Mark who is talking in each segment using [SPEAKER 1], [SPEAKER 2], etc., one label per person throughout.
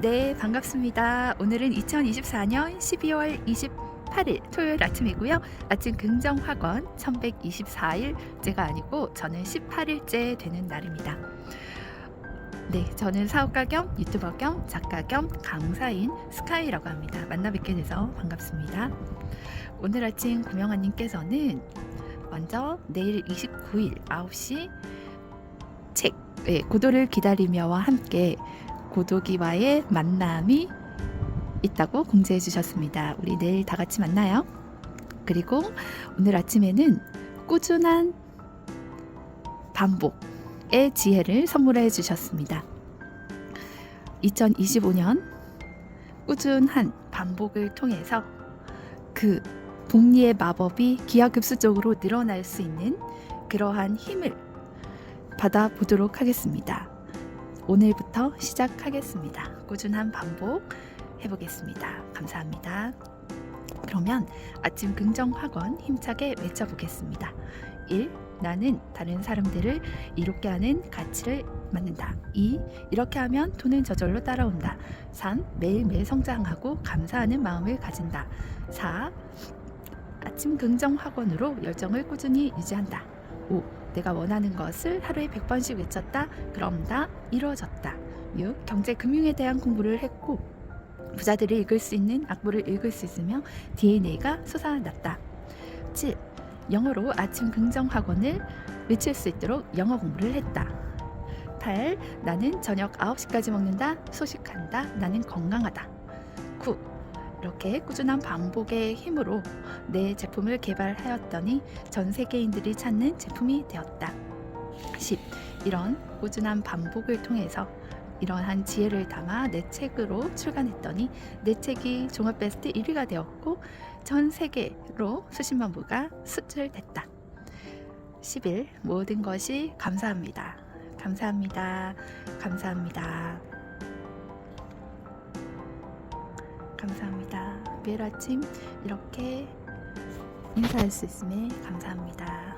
[SPEAKER 1] 네, 반갑습니다. 오늘은 2024년 12월 28일 토요일 아침이고요. 아침 긍정학원 1124일째가 아니고 저는 18일째 되는 날입니다. 네, 저는 사업가 겸 유튜버 겸 작가 겸 강사인 스카이라고 합니다. 만나 뵙게 돼서 반갑습니다. 오늘 아침 구명아님께서는 먼저 내일 29일 9시 책 네, 고도를 기다리며와 함께 고독이와의 만남이 있다고 공지해 주셨습니다. 우리 내일 다 같이 만나요. 그리고 오늘 아침에는 꾸준한 반복의 지혜를 선물해 주셨습니다. 2025년 꾸준한 반복을 통해서 그 복리의 마법이 기하급수적으로 늘어날 수 있는 그러한 힘을 받아보도록 하겠습니다. 오늘부터 시작하겠습니다. 꾸준한 반복 해보겠습니다. 감사합니다. 그러면 아침 긍정 학원 힘차게 외쳐보겠습니다. 1. 나는 다른 사람들을 이롭게 하는 가치를 만든다. 2. 이렇게 하면 돈은 저절로 따라온다. 3. 매일매일 성장하고 감사하는 마음을 가진다. 4. 아침 긍정 학원으로 열정을 꾸준히 유지한다. 5. 내가 원하는 것을 하루에 100번씩 외쳤다. 그럼 다 이루어졌다. 6. 경제 금융에 대한 공부를 했고 부자들이 읽을 수 있는 악보를 읽을 수 있으며 DNA가 솟아났다. 7. 영어로 아침 긍정 학원을 외칠 수 있도록 영어 공부를 했다. 8. 나는 저녁 9시까지 먹는다. 소식한다. 나는 건강하다. 9. 이렇게 꾸준한 반복의 힘으로 내 제품을 개발하였더니 전 세계인들이 찾는 제품이 되었다. 10. 이런 꾸준한 반복을 통해서 이러한 지혜를 담아 내 책으로 출간했더니 내 책이 종합 베스트 1위가 되었고 전 세계로 수십만 부가 수출됐다. 10일 모든 것이 감사합니다. 감사합니다. 감사합니다. 감사합니다. 매일 아침 이렇게 인사할 수 있음에 감사합니다.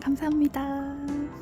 [SPEAKER 1] 감사합니다.